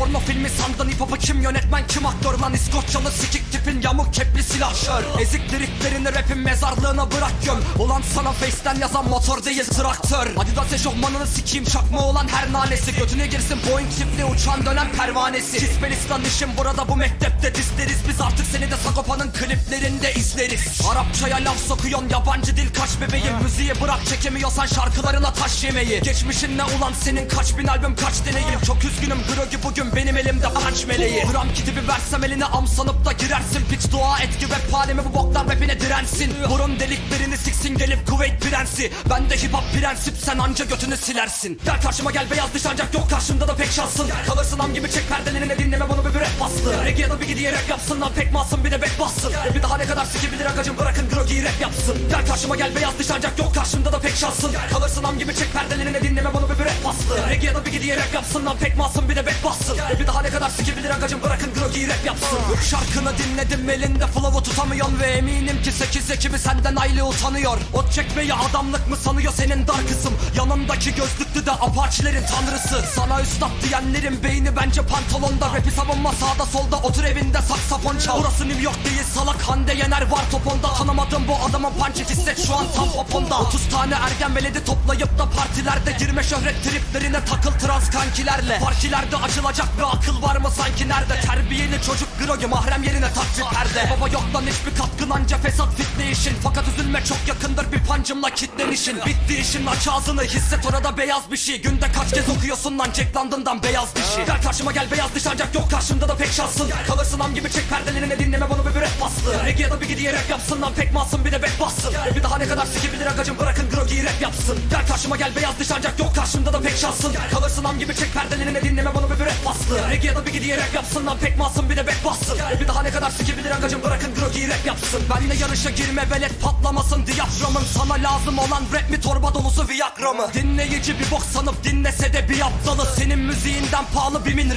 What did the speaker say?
Porno filmi sandın hip kim yönetmen kim aktör lan? İskoçyalı sikik tipin yamuk kepli silahşör Ezik liriklerini rapin mezarlığına bırak göm. Ulan sana face'ten yazan motor değil traktör. Adidas eşofmanını sikeyim çakma olan her nanesi. Götüne girsin Boeing çiftli uçan dönen pervanesi. Kispelistan işim burada bu mektepte dizleriz Biz artık seni de Sagopa'nın kliplerinde izleriz. Arapçaya laf sokuyon yabancı dil kaç bebeğim. Müziği bırak çekemiyorsan şarkılarına taş yemeyi Geçmişin ne ulan senin? Kaç bin albüm kaç deneyim? Çok üzgünüm Grogi bugün benim elimde punch meleği. Gram kitibi versem eline am sanıp da girersin. Piç dua et ki rap halimi bu boktan rapine dirensin. Burun deliklerini siksin gelip Kuveyt prensi. Ben de hip hop prensip sen anca götünü silersin. Gel karşıma gel beyaz dış ancak yok karşımda da pek şansın. Kalırsın am gibi çek perdelerine dinleme bunu bir rap bastı. Reggie'ye bir gidiye rap yapsın lan pek masum bir de back bassın. Bir daha ne kadar sikebilir agacım bırakın Grogi'yi rap yapsın. Gel karşıma gel beyaz dış ancak yok karşımda da pek şansın. Kalırsın am gibi çek perdelerine dinleme bunu rap bastı Reggie'ye bir gidiye rap yapsın lan pek masum bir de back bassın. Bir daha ne kadar sikebilir agacım bırakın Grogi'yi rap yapsın. Şarkını dinledim elinde flow'u tutamıyorsun Ve eminim ki 8 ekibi senden aile utanıyor. Ot çekmeyi adamlık mı sanıyor senin dar kısım Yanındaki gözlüklü de apaçilerin tanrısı. Sana üstad diyenlerin beyni bence pantolonda. Rapi savunma sağda solda otur evinde saksafon çal. Burası New York değil salak Hande Yener var toponda. Tanımadım bu adamın punch hisset şu an tam poponda 30 tane ergen veledi toplayıp da partilerde Girme şöhret triplerine takıl trans kankilerle. Partilerde açılacak bir akıl var mı sanki? Nerede? Terbiyeli çocuk grogi mahrem yerine takçı perde. Baba yok lan hiçbir katkın anca fesat fitne işin Fakat üzülme çok yakındır bir pancımla kitlenişin. Bitti işin aç ağzını hisset orada beyaz bir şey. Günde kaç kez okuyorsun lan Jack London'dan beyaz dişi Gel karşıma gel beyaz diş ancak yok karşımda da pek şansın. Kalırsın am gibi çek perdelerine dinleme bunu bir rap bastı Reggie'ye bir gidiye rap yapsın lan pek masum bir de back bassın. Bir daha ne kadar sikebilir agacım bırakın Grogi'yi rap yapsın. Gel karşıma gel beyaz diş ancak yok karşımda da pek şansın Kalırsın am gibi çek perdelerine dinleme bunu bir rap bastı. Reggie'ye bir gidiye rap yapsın lan pek masum bir de back bassın Bir daha ne kadar sikebilir agacım bırakın Grogi'yi rap yapsın. Benle yarışa girme velet patlamasın diyaframın Sana lazım olan rap mi torba dolusu viagra mı? Dinleyici bir bok sanıp dinlese de bir aptalı. Senin müziğinden pahalı bimin